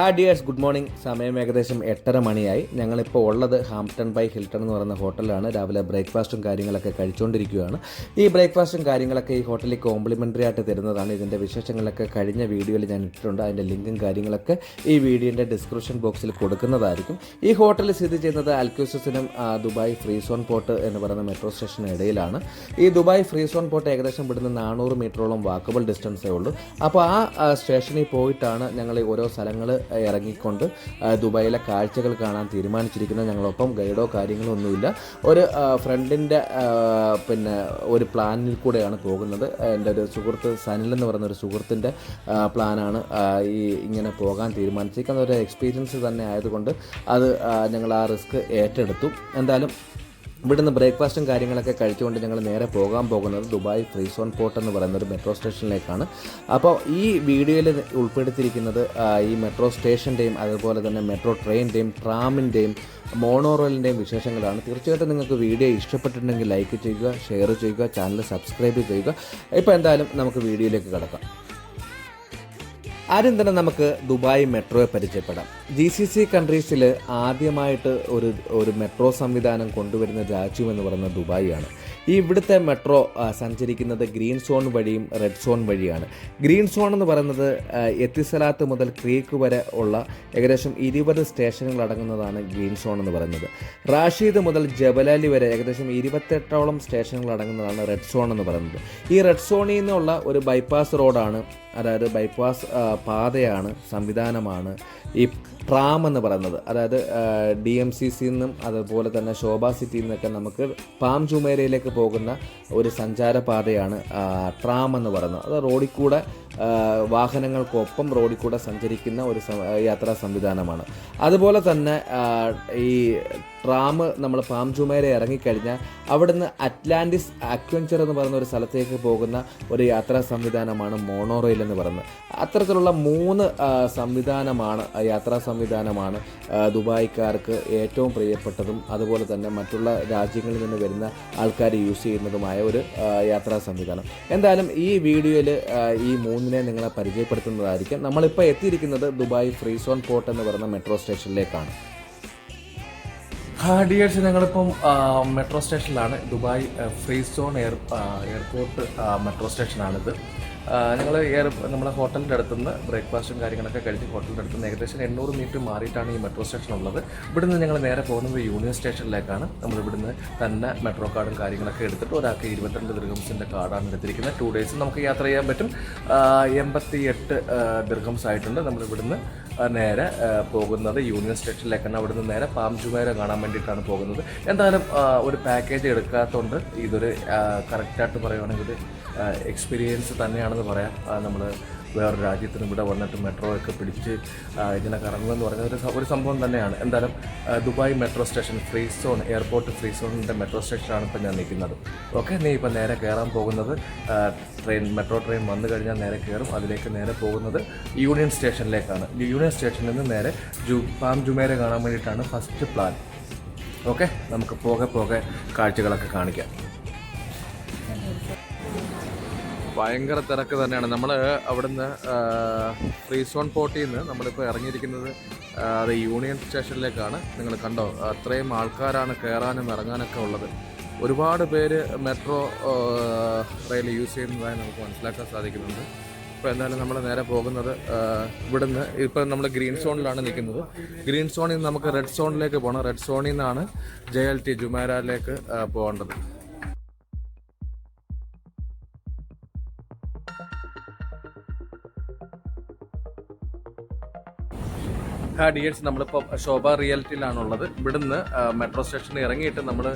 ഹാ dears good morning സമയം ഏകദേശം എട്ടര മണിയായി. ഞങ്ങളിപ്പോൾ ഉള്ളത് ഹാംപ്ടൺ ബൈ ഹിൽട്ടൺ എന്ന് പറയുന്ന ഹോട്ടലാണ് രാവിലെ ബ്രേക്ക്ഫാസ്റ്റും കാര്യങ്ങളൊക്കെ കഴിച്ചുകൊണ്ടിരിക്കുകയാണ് ഈ ബ്രേക്ക്ഫാസ്റ്റും കാര്യങ്ങളൊക്കെ ഈ ഹോട്ടലിൽ കോംപ്ലിമെന്ററി ആയിട്ട് തരുന്നതാണ്. ഇതിന്റെ വിശേഷങ്ങളൊക്കെ കഴിഞ്ഞ വീഡിയോയിൽ ഞാൻ ഇട്ടിട്ടുണ്ട്. അതിന്റെ ലിങ്കും കാര്യങ്ങളൊക്കെ ഈ വീഡിയോന്റെ ഡിസ്ക്രിപ്ഷൻ ബോക്സിൽ കൊടുക്കുന്നതായിരിക്കും. ഈ ഹോട്ടൽ സ്ഥിതി ചെയ്യുന്നത് അൽക്യൂസസിനും ആ, ദുബായ് ഫ്രീ സോൺ പോർട്ട് എന്ന് പറയുന്ന മെട്രോ സ്റ്റേഷന് ഇടയിലാണ്. ഈ ദുബായ് ഫ്രീ സോൺ പോർട്ട് ഏകദേശം ഇവിടുന്ന് നാനൂറ് മീറ്ററോളം വാക്കബിൾ ഡിസ്റ്റൻസേ ഉള്ളൂ. അപ്പോൾ ആ, സ്റ്റേഷനിൽ പോയിട്ടാണ് ഞങ്ങൾ ഓരോ സ്ഥലങ്ങൾ ഇറങ്ങിക്കൊണ്ട് ദുബായിലെ കാഴ്ചകൾ കാണാൻ തീരുമാനിച്ചിരിക്കുന്നത് ഞങ്ങളൊപ്പം ഗൈഡോ കാര്യങ്ങളോ ഒന്നുമില്ല ഒരു ഫ്രണ്ടിന്റെ പിന്നെ ഒരു പ്ലാനിൽ കൂടെയാണ് പോകുന്നത്. എന്റെ ഒരു സുഹൃത്ത് സനിൽ എന്ന് പറയുന്ന ഒരു സുഹൃത്തിന്റെ പ്ലാനാണ് ഈ ഇങ്ങനെ പോകാൻ തീരുമാനിച്ചിരിക്കുന്നത്. ഒരു എക്സ്പീരിയൻസ് തന്നെ ആയതുകൊണ്ട് അത് ഞങ്ങൾ ആ റിസ്ക് ഏറ്റെടുത്തു. എന്തായാലും ഇവിടുന്ന് ബ്രേക്ക്ഫാസ്റ്റും കാര്യങ്ങളൊക്കെ കഴിച്ചുകൊണ്ട് ഞങ്ങൾ നേരെ പോകാൻ പോകുന്നത് ദുബായ് ഫ്രീ സോൺ പോർട്ട് എന്ന് പറയുന്ന ഒരു മെട്രോ സ്റ്റേഷനിലേക്കാണ്. അപ്പോൾ ഈ വീഡിയോയിൽ ഉൾപ്പെടുത്തിയിരിക്കുന്നത് ഈ മെട്രോ സ്റ്റേഷന്റെയും അതുപോലെ തന്നെ മെട്രോ ട്രെയിനിന്റെയും ട്രാമിന്റെയും മോണോറോയിലിന്റെയും വിശേഷങ്ങളാണ്. തീർച്ചയായിട്ടും നിങ്ങൾക്ക് വീഡിയോ ഇഷ്ടപ്പെട്ടിട്ടുണ്ടെങ്കിൽ ലൈക്ക് ചെയ്യുക ഷെയർ ചെയ്യുക ചാനൽ സബ്സ്ക്രൈബ് ചെയ്യുക. ഇപ്പോൾ എന്തായാലും നമുക്ക് വീഡിയോയിലേക്ക് കിടക്കാം. ആദ്യം തന്നെ നമുക്ക് ദുബായ് മെട്രോയെ പരിചയപ്പെടാം. ജി സി സി കൺട്രീസിൽ ആദ്യമായിട്ട് ഒരു ഒരു മെട്രോ സംവിധാനം കൊണ്ടുവരുന്ന രാജ്യം എന്ന് പറയുന്നത് ദുബായിയാണ് ഈ ഇവിടുത്തെ മെട്രോ സഞ്ചരിക്കുന്നത് ഗ്രീൻ സോൺ വഴിയും റെഡ് സോൺ വഴിയാണ്. ഗ്രീൻ സോൺ എന്ന് പറയുന്നത് എത്തിസലാത്ത് മുതൽ ക്രീക്ക് വരെ ഉള്ള ഏകദേശം ഇരുപത് സ്റ്റേഷനുകൾ അടങ്ങുന്നതാണ് ഗ്രീൻ സോൺ എന്ന് പറയുന്നത്. റാഷീദ് മുതൽ ജബലാലി വരെ ഏകദേശം ഇരുപത്തെട്ടോളം സ്റ്റേഷനുകൾ അടങ്ങുന്നതാണ് റെഡ് സോൺ എന്ന് പറയുന്നത്. ഈ റെഡ് സോണിൽ നിന്നുള്ള ഒരു ബൈപ്പാസ് റോഡാണ് അതായത് ബൈപ്പാസ് പാതയാണ് സംവിധാനമാണ് ഈ ട്രാം എന്ന് പറയുന്നത്. അതായത് ഡി എം സി സിയിൽ നിന്നും അതുപോലെ തന്നെ ശോഭ സിറ്റിയിൽ നിന്നൊക്കെ നമുക്ക് പാം ജുമേരയിലേക്ക് പോകുന്ന ഒരു സഞ്ചാര പാതയാണ് ട്രാം എന്ന് പറയുന്നത്. അത് റോഡിൽ കൂടെ വാഹനങ്ങൾക്കൊപ്പം റോഡിൽ കൂടെ സഞ്ചരിക്കുന്ന ഒരു യാത്രാ സംവിധാനമാണ്. അതുപോലെ തന്നെ ഈ ട്രാം നമ്മൾ പാം ജുമേര ഇറങ്ങിക്കഴിഞ്ഞാൽ അവിടുന്ന് അറ്റ്ലാന്റിസ് അക്വഞ്ചർ എന്ന് പറയുന്ന ഒരു സ്ഥലത്തേക്ക് പോകുന്ന ഒരു യാത്രാ സംവിധാനമാണ് മോണോ റെയിൽ എന്ന് പറയുന്നത്. അത്തരത്തിലുള്ള മൂന്ന് സംവിധാനമാണ് യാത്രാ സംവിധാനമാണ് ദുബായിക്കാർക്ക് ഏറ്റവും പ്രിയപ്പെട്ടതും അതുപോലെ തന്നെ മറ്റുള്ള രാജ്യങ്ങളിൽ നിന്ന് വരുന്ന ആൾക്കാർ യൂസ് ചെയ്യുന്നതുമായ ഒരു യാത്രാ സംവിധാനം. എന്തായാലും ഈ വീഡിയോയിൽ ഈ മൂന്നിനെ നിങ്ങളെ പരിചയപ്പെടുത്തുന്നതായിരിക്കും. നമ്മളിപ്പോൾ എത്തിയിരിക്കുന്നത് ദുബായ് ഫ്രീ സോൺ പോർട്ട് എന്ന് പറയുന്ന മെട്രോ സ്റ്റേഷനിലേക്കാണ്. ഡിയേഴ്സ് ഞങ്ങളിപ്പം മെട്രോ സ്റ്റേഷനിലാണ്. Dubai free zone air airport metro സ്റ്റേഷനാണിത്. ഞങ്ങൾ എയർ നമ്മുടെ ഹോട്ടലിന്റെ അടുത്തുനിന്ന് ബ്രേക്ക്ഫാസ്റ്റും കാര്യങ്ങളൊക്കെ കഴിച്ച് ഹോട്ടലിന്റെ അടുത്തുനിന്ന് ഏകദേശം എണ്ണൂറ് മീറ്റർ മാറിയിട്ടാണ് ഈ മെട്രോ സ്റ്റേഷൻ ഉള്ളത് ഇവിടുന്ന് ഞങ്ങൾ നേരെ പോകുന്നത് യൂണിയൻ സ്റ്റേഷനിലേക്കാണ്. നമ്മൾ ഇവിടുന്ന് തന്നെ മെട്രോ കാർഡും കാര്യങ്ങളൊക്കെ എടുത്തിട്ട് ഒരാൾക്ക് ഇരുപത്തിരണ്ട് ദീർഘംസിന്റെ കാർഡാണ് എടുത്തിരിക്കുന്നത്. ടു ഡേയ്സ് നമുക്ക് യാത്ര ചെയ്യാൻ പറ്റും. എൺപത്തി എട്ട് ദീർഘംസ് ആയിട്ടുണ്ട്. നമ്മൾ ഇവിടുന്ന് നേരെ പോകുന്നത് യൂണിയൻ സ്റ്റേഷനിലേക്കാണ് അവിടുന്ന് നേരെ പാം ജുമേര കാണാൻ വേണ്ടിയിട്ടാണ് പോകുന്നത്. എന്തായാലും ഒരു പാക്കേജ് എടുക്കാത്തതുകൊണ്ട് ഇതൊരു കറക്റ്റായിട്ട് പറയുവാണെങ്കിൽ എക്സ്പീരിയൻസ് തന്നെയാണെന്ന് പറയാം. നമ്മൾ വേറെ രാജ്യത്തിന് ഇവിടെ വന്നിട്ട് മെട്രോ ഒക്കെ പിടിച്ച് ഇങ്ങനെ കറങ്ങുമെന്ന് പറയുന്നത് ഒരു ഒരു സംഭവം തന്നെയാണ്. എന്തായാലും Dubai metro station free zone airport free സോണിന്റെ മെട്രോ സ്റ്റേഷനാണ് ഇപ്പം ഞാൻ നിൽക്കുന്നത്. ഓക്കെ നീ ഇപ്പം നേരെ കയറാൻ പോകുന്നത് ട്രെയിൻ മെട്രോ ട്രെയിൻ വന്നു കഴിഞ്ഞാൽ നേരെ കയറും അതിലേക്ക് നേരെ പോകുന്നത് യൂണിയൻ സ്റ്റേഷനിലേക്കാണ് യൂണിയൻ സ്റ്റേഷനിൽ നിന്ന് നേരെ ജു പാം ജുമേരെ കാണാൻ വേണ്ടിയിട്ടാണ് ഫസ്റ്റ് പ്ലാൻ ഓക്കെ നമുക്ക് പോകെ പോകെ കാഴ്ചകളൊക്കെ കാണിക്കാം. ഭയങ്കര തിരക്ക് തന്നെയാണ്. നമ്മൾ അവിടുന്ന് ഫ്രീ സോൺ പോർട്ടിൽ നിന്ന് നമ്മളിപ്പോൾ ഇറങ്ങിയിരിക്കുന്നത് അത് യൂണിയൻ സ്റ്റേഷനിലേക്കാണ് നിങ്ങൾ കണ്ടോ? അത്രയും ആൾക്കാരാണ് കയറാനും ഇറങ്ങാനൊക്കെ ഉള്ളത്. ഒരുപാട് പേര് മെട്രോ റെയിൽ യൂസ് ചെയ്യുന്നതായി നമുക്ക് മനസ്സിലാക്കാൻ സാധിക്കുന്നുണ്ട്. ഇപ്പോൾ എന്തായാലും നമ്മൾ നേരെ പോകുന്നത് ഇവിടുന്ന് ഇപ്പം നമ്മൾ ഗ്രീൻ സോണിലാണ് നിൽക്കുന്നത്. ഗ്രീൻ സോണിൽ നിന്ന് നമുക്ക് റെഡ് സോണിലേക്ക് പോകണം റെഡ് സോണിൽ നിന്നാണ് ജെ എൽ ടി ജുമാരയിലേക്ക് പോകേണ്ടത്. ഡിയേഴ്സ് നമ്മളിപ്പോൾ ശോഭ റിയാലിറ്റിയിലാണുള്ളത് ഇവിടുന്ന് മെട്രോ സ്റ്റേഷനിൽ ഇറങ്ങിയിട്ട് നമ്മൾ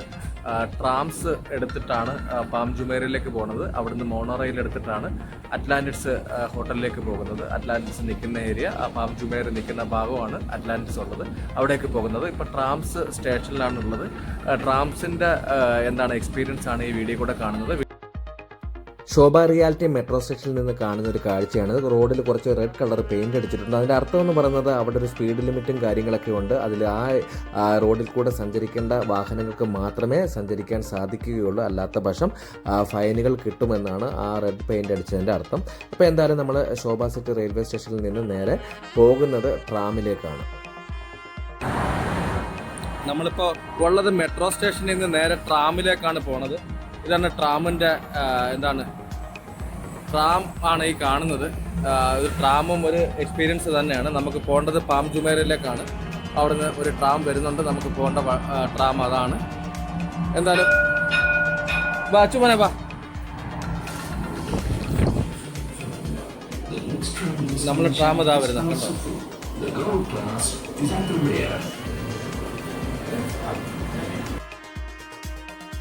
ട്രാംസ് എടുത്തിട്ടാണ് പാം ജുമേരയിലേക്ക് പോകുന്നത് അവിടുന്ന് മോണോ റെയിൽ എടുത്തിട്ടാണ് അറ്റ്ലാന്റിക്സ് ഹോട്ടലിലേക്ക് പോകുന്നത്. അറ്റ്ലാന്റിക്സ് നിൽക്കുന്ന ഏരിയ പാം ജുമേര നിൽക്കുന്ന ഭാഗമാണ് അറ്റ്ലാന്റിക്സ് ഉള്ളത്. അവിടേക്ക് പോകുന്നത്. ഇപ്പോൾ ട്രാംസ് സ്റ്റേഷനിലാണുള്ളത്. ട്രാംസിന്റെ എന്താണ് എക്സ്പീരിയൻസ് ആണ് ഈ വീഡിയോ കൂടെ കാണുന്നത്. ശോഭ റിയാലിറ്റി മെട്രോ സ്റ്റേഷനിൽ നിന്ന് കാണുന്ന ഒരു കാഴ്ചയാണ്. റോഡിൽ കുറച്ച് റെഡ് കളർ പെയിന്റ് അടിച്ചിട്ടുണ്ട്. അതിന്റെ അർത്ഥം എന്ന് പറയുന്നത് അവിടെ ഒരു സ്പീഡ് ലിമിറ്റും കാര്യങ്ങളൊക്കെ ഉണ്ട്. അതിൽ ആ റോഡിൽ കൂടെ സഞ്ചരിക്കേണ്ട വാഹനങ്ങൾക്ക് മാത്രമേ സഞ്ചരിക്കാൻ സാധിക്കുകയുള്ളൂ. അല്ലാത്ത പക്ഷം ഫൈനുകൾ കിട്ടുമെന്നാണ് ആ റെഡ് പെയിന്റ് അടിച്ചതിന്റെ അർത്ഥം. അപ്പോൾ എന്തായാലും നമ്മൾ ശോഭ സിറ്റി റെയിൽവേ സ്റ്റേഷനിൽ നിന്ന് നേരെ പോകുന്നത് ട്രാമിലേക്കാണ് നമ്മളിപ്പോൾ ഉള്ളത് മെട്രോ സ്റ്റേഷനിൽ നിന്ന് നേരെ ട്രാമിലേക്കാണ് പോണത്. ഇതാണ് ട്രാമിന്റെ എന്താണ്? ട്രാം ആണ് ഈ കാണുന്നത്. ഒരു ട്രാമും ഒരു എക്സ്പീരിയൻസ് തന്നെയാണ്. നമുക്ക് പോകേണ്ടത് പാം ജുമേരയിലേക്കാണ് അവിടുന്ന് ഒരു ട്രാം വരുന്നുണ്ട്. നമുക്ക് പോകേണ്ട ട്രാം അതാണ്. എന്തായാലും വാ ചുമനെ വാ. നമ്മൾ ട്രാം ഇതാ വരുന്നത്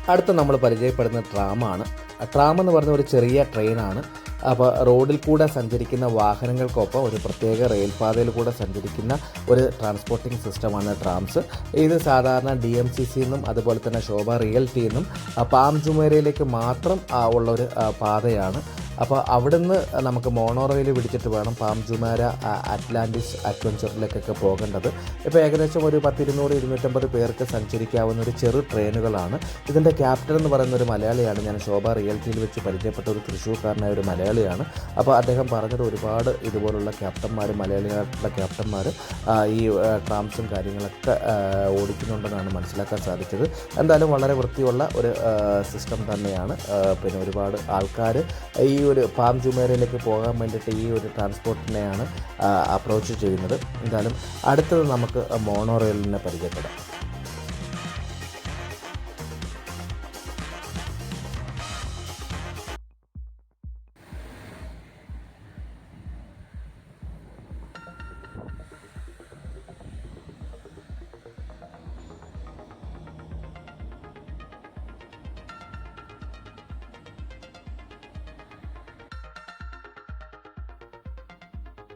അടുത്ത നമ്മൾ പരിചയപ്പെടുന്ന ട്രാമാണ്. ട്രാം എന്ന് പറഞ്ഞ ഒരു ചെറിയ ട്രെയിനാണ്. അപ്പോൾ റോഡിൽ കൂടെ സഞ്ചരിക്കുന്ന വാഹനങ്ങൾക്കൊപ്പം ഒരു പ്രത്യേക റെയിൽപാതയിൽ കൂടെ സഞ്ചരിക്കുന്ന ഒരു ട്രാൻസ്പോർട്ടിംഗ് സിസ്റ്റമാണ് ട്രാംസ്. ഇത് സാധാരണ ഡി എം സി സി എന്നും അതുപോലെ തന്നെ ശോഭ റിയൽറ്റി എന്നും ആ, പാം ജുമേരയിലേക്ക് മാത്രം ഉള്ള ഒരു പാതയാണ്. അപ്പോൾ അവിടുന്ന് നമുക്ക് മോണോ റെയിൽ പിടിച്ചിട്ട് വേണം പാം ജുമാര ആ, അറ്റ്ലാന്റിസ് അഡ്വഞ്ചറിലേക്കൊക്കെ പോകേണ്ടത്. ഇപ്പോൾ ഏകദേശം ഒരു പത്തിരുന്നൂറ് ഇരുന്നൂറ്റമ്പത് പേർക്ക് സഞ്ചരിക്കാവുന്ന ഒരു ചെറു ട്രെയിനുകളാണ്. ഇതിന്റെ ക്യാപ്റ്റൻ എന്ന് പറയുന്ന ഒരു മലയാളിയാണ്. ഞാൻ ശോഭ റിയൽറ്റിയിൽ വെച്ച് പരിചയപ്പെട്ട ഒരു തൃശ്ശൂർക്കാരനായ ഒരു മലയാളിയാണ്. അപ്പോൾ അദ്ദേഹം പറഞ്ഞത് ഒരുപാട് ഇതുപോലുള്ള ക്യാപ്റ്റന്മാർ മലയാളികളുടെ ക്യാപ്റ്റന്മാർ ഈ ട്രാംസും കാര്യങ്ങളൊക്കെ ഓടിക്കുന്നുണ്ടെന്നാണ് മനസ്സിലാക്കാൻ സാധിച്ചത്. എന്തായാലും വളരെ വൃത്തിയുള്ള ഒരു സിസ്റ്റം തന്നെയാണ്. പിന്നെ ഒരുപാട് ആൾക്കാർ ഈ ഒരു പാം ജുമേറയിലേക്ക് പോകാൻ വേണ്ടിയിട്ട് ഈ ഒരു ട്രാൻസ്പോർട്ടിനെയാണ് അപ്രോച്ച് ചെയ്യുന്നത്. എന്തായാലും അടുത്തത് നമുക്ക് മോണോ റെയിലിനെ പരിചയപ്പെടാം.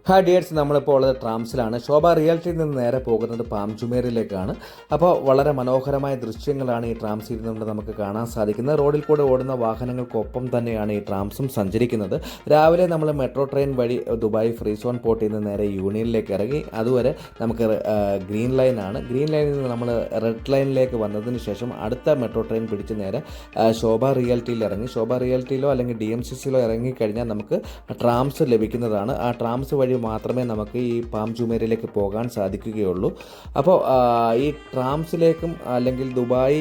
ഹായ് ഡിയേഴ്സ് നമ്മളിപ്പോൾ ഉള്ളത് ട്രാംസിലാണ്. ശോഭ റിയാലിറ്റിയിൽ നിന്ന് നേരെ പോകുന്നത് പാംചുമേറിലേക്കാണ് അപ്പോൾ വളരെ മനോഹരമായ ദൃശ്യങ്ങളാണ് ഈ ട്രാംസിൽ നിന്നുകൊണ്ട് നമുക്ക് കാണാൻ സാധിക്കുന്നത്. റോഡിൽ കൂടെ ഓടുന്ന വാഹനങ്ങൾക്കൊപ്പം തന്നെയാണ് ഈ ട്രാംസും സഞ്ചരിക്കുന്നത്. രാവിലെ നമ്മൾ മെട്രോ ട്രെയിൻ വഴി ദുബായ് ഫ്രീ സോൺ പോർട്ടിൽ നിന്ന് നേരെ യൂണിയനിലേക്ക് ഇറങ്ങി. അതുവരെ നമുക്ക് ഗ്രീൻ ലൈനാണ്. ഗ്രീൻ ലൈനിൽ നിന്ന് നമ്മൾ റെഡ് ലൈനിലേക്ക് വന്നതിന് ശേഷം അടുത്ത മെട്രോ ട്രെയിൻ പിടിച്ച് നേരെ ശോഭ റിയാലിറ്റിയിൽ ഇറങ്ങി. ശോഭ റിയാലിറ്റിയിലോ അല്ലെങ്കിൽ ഡി എം സി സിയിലോ ഇറങ്ങിക്കഴിഞ്ഞാൽ നമുക്ക് ട്രാംസ് ലഭിക്കുന്നതാണ്. ആ ട്രാംസ് വഴി മാത്രമേ നമുക്ക് ഈ പാം ജുമേരയിലേക്ക് പോകാൻ സാധിക്കുകയുള്ളൂ. അപ്പോൾ ഈ ട്രാംസിലേക്കും അല്ലെങ്കിൽ ദുബായ്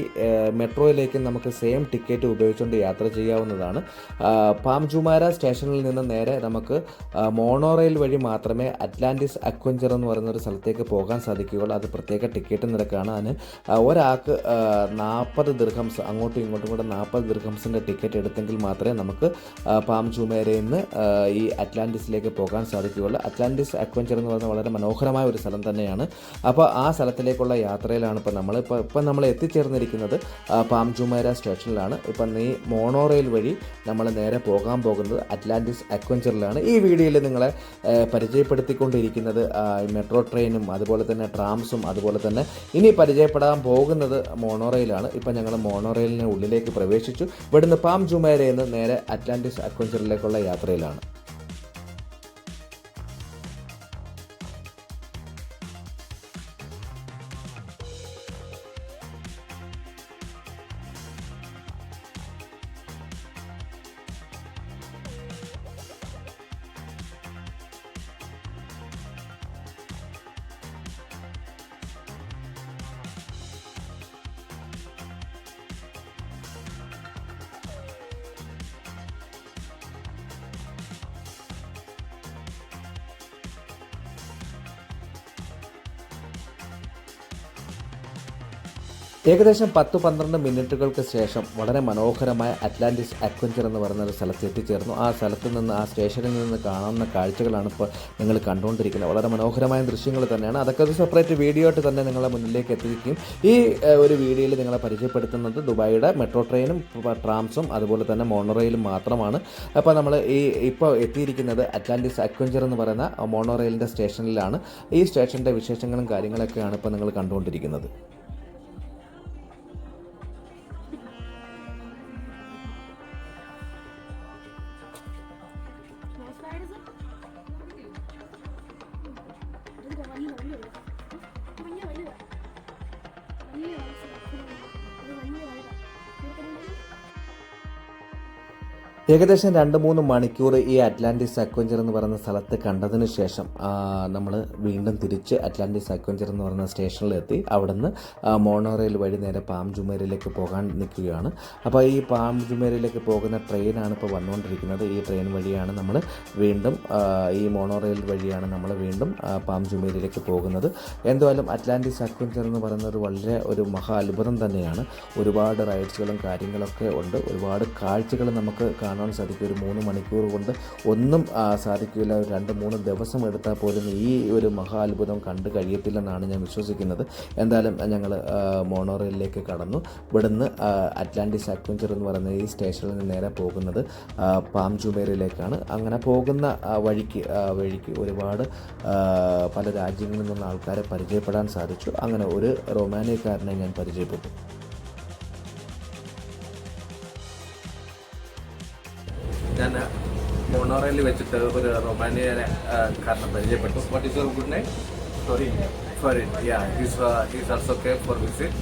മെട്രോയിലേക്കും നമുക്ക് സെയിം ടിക്കറ്റ് ഉപയോഗിച്ചുകൊണ്ട് യാത്ര ചെയ്യാവുന്നതാണ്. പാം ജുമാര സ്റ്റേഷനിൽ നിന്ന് നേരെ നമുക്ക് മോണോ റെയിൽ വഴി മാത്രമേ അറ്റ്ലാന്റിസ് അക്വഞ്ചർ എന്ന് പറയുന്ന ഒരു സ്ഥലത്തേക്ക് പോകാൻ സാധിക്കുകയുള്ളൂ. അത് പ്രത്യേക ടിക്കറ്റ് നിരക്കാണ്. അതിന് ഒരാൾക്ക് നാൽപ്പത് ദീർഘംസ് അങ്ങോട്ടും ഇങ്ങോട്ടും കൂടെ നാൽപ്പത് ദീർഘംസിന്റെ ടിക്കറ്റ് എടുത്തെങ്കിൽ മാത്രമേ നമുക്ക് പാം ചുമേരയിൽ നിന്ന് ഈ അറ്റ്ലാന്റിസിലേക്ക് പോകാൻ സാധിക്കുകയുള്ളൂ. അറ്റ്ലാന്റിസ് അഡ്വഞ്ചർ എന്ന് പറയുന്നത് വളരെ മനോഹരമായ ഒരു സ്ഥലം തന്നെയാണ്. അപ്പോൾ ആ സ്ഥലത്തിലേക്കുള്ള യാത്രയിലാണ് ഇപ്പോൾ നമ്മൾ ഇപ്പോൾ ഇപ്പം നമ്മൾ എത്തിച്ചേർന്നിരിക്കുന്നത് ആ, പാം ജുമേര സ്റ്റേഷനിലാണ്. ഇപ്പം നീ മോണോ റെയിൽ വഴി നമ്മൾ നേരെ പോകാൻ പോകുന്നത് അറ്റ്ലാന്റിസ് അക്വഞ്ചറിലാണ്. ഈ വീഡിയോയിൽ നിങ്ങളെ പരിചയപ്പെടുത്തിക്കൊണ്ടിരിക്കുന്നത് മെട്രോ ട്രെയിനും അതുപോലെ തന്നെ ട്രാംസും അതുപോലെ തന്നെ ഇനി പരിചയപ്പെടാൻ പോകുന്നത് മോണോ റെയിലാണ് ഇപ്പം ഞങ്ങൾ മോണോ ഉള്ളിലേക്ക് പ്രവേശിച്ചു. ഇവിടുന്ന് പാം ജുമേരയിൽ നിന്ന് നേരെ അറ്റ്ലാന്റിസ് അക്വഞ്ചറിലേക്കുള്ള യാത്രയിലാണ്. ഏകദേശം പത്ത് പന്ത്രണ്ട് മിനിറ്റുകൾക്ക് ശേഷം വളരെ മനോഹരമായ അറ്റ്ലാന്റിസ് അക്വഞ്ചർ എന്ന് പറയുന്ന ഒരു സ്ഥലത്ത് എത്തിച്ചേർന്നു. ആ സ്ഥലത്ത് നിന്ന് ആ സ്റ്റേഷനിൽ നിന്ന് കാണുന്ന കാഴ്ചകളാണ് ഇപ്പോൾ നിങ്ങൾ കണ്ടുകൊണ്ടിരിക്കുന്നത്. വളരെ മനോഹരമായ ദൃശ്യങ്ങൾ തന്നെയാണ്. അതൊക്കെ ഒരു സെപ്പറേറ്റ് വീഡിയോ ആയിട്ട് തന്നെ നിങ്ങളെ മുന്നിലേക്ക് എത്തിക്കും. ഈ ഒരു വീഡിയോയിൽ നിങ്ങളെ പരിചയപ്പെടുത്തുന്നത് ദുബായിയുടെ മെട്രോ ട്രെയിനും ട്രാംസും അതുപോലെ തന്നെ മോണോറെയിലും മാത്രമാണ്. അപ്പോൾ നമ്മൾ ഈ ഇപ്പോൾ എത്തിയിരിക്കുന്നത് അറ്റ്ലാന്റിസ് അക്വഞ്ചർ എന്ന് പറയുന്ന മോണോറെയിലിന്റെ സ്റ്റേഷനിലാണ്. ഈ സ്റ്റേഷന്റെ വിശേഷങ്ങളും കാര്യങ്ങളൊക്കെയാണ് ഇപ്പോൾ നിങ്ങൾ കണ്ടുകൊണ്ടിരിക്കുന്നത്. ഏകദേശം രണ്ട് മൂന്ന് മണിക്കൂർ ഈ അറ്റ്ലാന്റിസ് അക്വഞ്ചർ എന്ന് പറയുന്ന സ്ഥലത്ത് കണ്ടതിന് ശേഷം നമ്മൾ വീണ്ടും തിരിച്ച് അറ്റ്ലാന്റിസ് അക്വഞ്ചർ എന്ന് പറയുന്ന സ്റ്റേഷനിലെത്തി. അവിടുന്ന് മോണോറെയിൽ വഴി നേരെ പാം ജുമേരയിലേക്ക് പോകാൻ നിൽക്കുകയാണ്. അപ്പോൾ ഈ പാം ജുമേരയിലേക്ക് പോകുന്ന ട്രെയിനാണ് ഇപ്പോൾ വന്നുകൊണ്ടിരിക്കുന്നത്. ഈ ട്രെയിൻ വഴിയാണ് നമ്മൾ വീണ്ടും ഈ മോണോറെയിൽ വഴിയാണ് നമ്മൾ വീണ്ടും പാം ജുമേരയിലേക്ക് പോകുന്നത്. എന്തായാലും അറ്റ്ലാന്റിസ് അക്വഞ്ചർ എന്ന് പറയുന്ന ഒരു വളരെ ഒരു മഹാ അത്ഭുതം തന്നെയാണ്. ഒരുപാട് റൈഡ്സുകളും കാര്യങ്ങളൊക്കെ ഉണ്ട്. ഒരുപാട് കാഴ്ചകൾ നമുക്ക് സാധിക്കും. ഒരു മൂന്ന് മണിക്കൂർ കൊണ്ട് ഒന്നും സാധിക്കില്ല ഒരു രണ്ട് മൂന്ന് ദിവസം എടുത്താൽ പോലും ഈ ഒരു മഹാ അത്ഭുതം കണ്ടു കഴിയത്തില്ലെന്നാണ് ഞാൻ വിശ്വസിക്കുന്നത്. എന്തായാലും ഞങ്ങൾ മോണോറെയിലേക്ക് കടന്നു. ഇവിടുന്ന് അറ്റ്ലാന്റിക് അക്വഞ്ചർ എന്ന് പറയുന്ന ഈ സ്റ്റേഷനിൽ നിന്ന് നേരെ പോകുന്നത് പാം ജുമേരയിലേക്കാണ് അങ്ങനെ പോകുന്ന വഴിക്ക് വഴിക്ക് ഒരുപാട് പല രാജ്യങ്ങളിൽ നിന്നുള്ള ആൾക്കാരെ പരിചയപ്പെടാൻ സാധിച്ചു. അങ്ങനെ ഒരു റൊമാനിയക്കാരനെ ഞാൻ പരിചയപ്പെട്ടു. മോണോറയിൽ വെച്ചിട്ട് ഒരു റൊമാനിയനെ കാരണം പരിചയപ്പെട്ടു. What is your good night sorry sorry ya he's he's also came for visit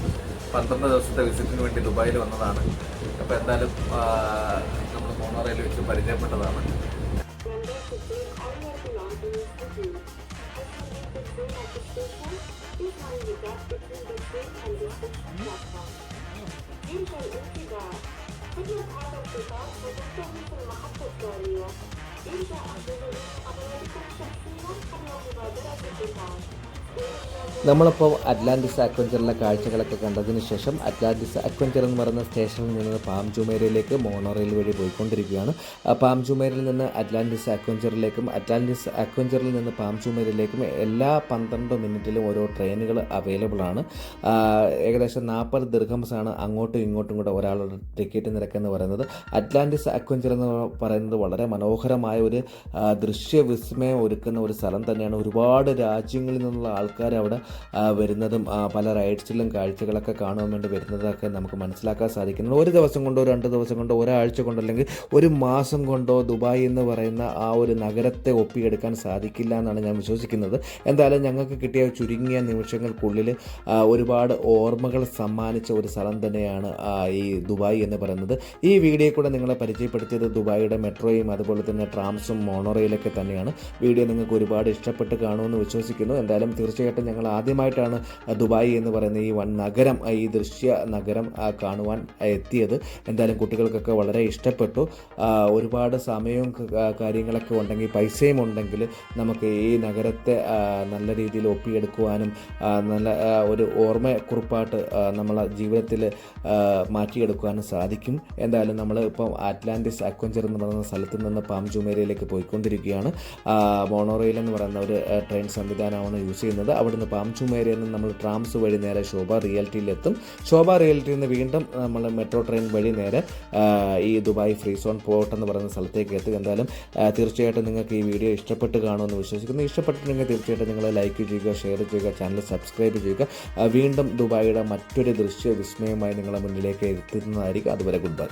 പന്ത്രണ്ട് ദിവസത്തെ വിസിറ്റിന് വേണ്ടി ദുബായിൽ വന്നതാണ്. അപ്പോൾ എന്തായാലും നമ്മൾ മോണോറയിൽ വെച്ച് പരിചയപ്പെട്ടതാണ്. İlk yapmak üzere abone olursanız sizden haberdar olacağız. നമ്മളിപ്പോൾ അറ്റ്ലാന്റിസ് അക്വഞ്ചറിലെ കാഴ്ചകളൊക്കെ കണ്ടതിന് ശേഷം അറ്റ്ലാന്റിസ് അക്വഞ്ചർ എന്ന് പറയുന്ന സ്റ്റേഷനിൽ നിന്ന് പാം ജുമേരയിലേക്ക് മോണോറെയിൽ വഴി പോയിക്കൊണ്ടിരിക്കുകയാണ്. പാം ജുമേരയിൽ നിന്ന് അറ്റ്ലാന്റിസ് അക്വഞ്ചറിലേക്കും അറ്റ്ലാന്റിസ് അക്വഞ്ചറിൽ നിന്ന് പാം ജുമേരയിലേക്കും എല്ലാ പന്ത്രണ്ട് മിനിറ്റിലും ഓരോ ട്രെയിനുകൾ അവൈലബിൾ ആണ്. ഏകദേശം നാൽപ്പത് ദീർഘംസാണ് അങ്ങോട്ടും ഇങ്ങോട്ടും കൂടെ ഒരാളുടെ ടിക്കറ്റ് നിരക്ക് എന്ന് പറയുന്നത്. അറ്റ്ലാന്റിസ് അക്വഞ്ചർ എന്ന് പറയുന്നത് വളരെ മനോഹരമായ ഒരു ദൃശ്യ ദൃശ്യവിസ്മയം ഒരുക്കുന്ന ഒരു സ്ഥലം തന്നെയാണ്. ഒരുപാട് രാജ്യങ്ങളിൽ നിന്നുള്ള ആൾക്കാർ അവിടെ വരുന്നതും പല റൈഡ്സിലും കാഴ്ചകളൊക്കെ കാണുവാൻ വേണ്ടി വരുന്നതൊക്കെ നമുക്ക് മനസ്സിലാക്കാൻ സാധിക്കുന്നുണ്ട്. ഒരു ദിവസം കൊണ്ടോ രണ്ട് ദിവസം കൊണ്ടോ ഒരാഴ്ച കൊണ്ടോ അല്ലെങ്കിൽ ഒരു മാസം കൊണ്ടോ ദുബായ് എന്ന് പറയുന്ന ആ ഒരു നഗരത്തെ ഒപ്പിയെടുക്കാൻ സാധിക്കില്ല എന്നാണ് ഞാൻ വിശ്വസിക്കുന്നത്. എന്തായാലും ഞങ്ങൾക്ക് കിട്ടിയ ചുരുങ്ങിയ നിമിഷങ്ങൾക്കുള്ളിൽ ഒരുപാട് ഓർമ്മകൾ സമ്മാനിച്ച ഒരു സ്ഥലം തന്നെയാണ് ഈ ദുബായ് എന്ന് പറയുന്നത്. ഈ വീഡിയോ കൂടെ നിങ്ങളെ പരിചയപ്പെടുത്തിയത് ദുബായിയുടെ മെട്രോയും അതുപോലെ തന്നെ ട്രാംസും മോണോറയിലൊക്കെ തന്നെയാണ്. വീഡിയോ നിങ്ങൾക്ക് ഒരുപാട് ഇഷ്ടപ്പെട്ട് കാണുമെന്ന് വിശ്വസിക്കുന്നു. എന്തായാലും തീർച്ചയായിട്ടും ഞങ്ങൾ ആദ്യമായിട്ടാണ് ദുബായ് എന്ന് പറയുന്ന ഈ വൺ നഗരം ഈ ദൃശ്യ നഗരം കാണുവാൻ എത്തിയത്. എന്തായാലും കുട്ടികൾക്കൊക്കെ വളരെ ഇഷ്ടപ്പെട്ടു. ഒരുപാട് സമയവും കാര്യങ്ങളൊക്കെ ഉണ്ടെങ്കിൽ പൈസയും ഉണ്ടെങ്കിൽ നമുക്ക് ഈ നഗരത്തെ നല്ല രീതിയിൽ ഒപ്പിയെടുക്കുവാനും നല്ല ഒരു ഓർമ്മക്കുറിപ്പായിട്ട് നമ്മളെ ജീവിതത്തിൽ മാറ്റിയെടുക്കുവാനും സാധിക്കും. എന്തായാലും നമ്മൾ ഇപ്പം അറ്റ്ലാന്റിസ് അക്വഞ്ചർ എന്ന് പറയുന്ന സ്ഥലത്ത് നിന്ന് പാം ജുമേരയിലേക്ക് പോയിക്കൊണ്ടിരിക്കുകയാണ്. മോണോറെയിൽ എന്ന് പറയുന്ന ഒരു ട്രെയിൻ സംവിധാനമാണ് യൂസ് ചെയ്യുന്നത്. അവിടുന്ന് നിന്ന് ജുമേരയിൽ നിന്ന് നമ്മൾ ട്രാംസ് വഴി നേരെ ശോഭ റിയാലിറ്റിയിലെത്തും. ശോഭ റിയാലിറ്റിയിൽ നിന്ന് വീണ്ടും നമ്മൾ മെട്രോ ട്രെയിൻ വഴി നേരെ ഈ ദുബായ് ഫ്രീ സോൺ പോർട്ട് എന്ന് പറയുന്ന സ്ഥലത്തേക്ക് എത്തും എന്തായാലും തീർച്ചയായിട്ടും നിങ്ങൾക്ക് ഈ വീഡിയോ ഇഷ്ടപ്പെട്ട് കാണുമെന്ന് വിശ്വസിക്കുന്നു. ഇഷ്ടപ്പെട്ടിട്ടുണ്ടെങ്കിൽ തീർച്ചയായിട്ടും നിങ്ങൾ ലൈക്ക് ചെയ്യുക ഷെയർ ചെയ്യുക ചാനൽ സബ്സ്ക്രൈബ് ചെയ്യുക. വീണ്ടും ദുബായിയുടെ മറ്റൊരു ദൃശ്യ വിസ്മയമായി നിങ്ങളുടെ മുന്നിലേക്ക് എത്തുന്നതായിരിക്കും അതുവരെ ഗുഡ് ബൈ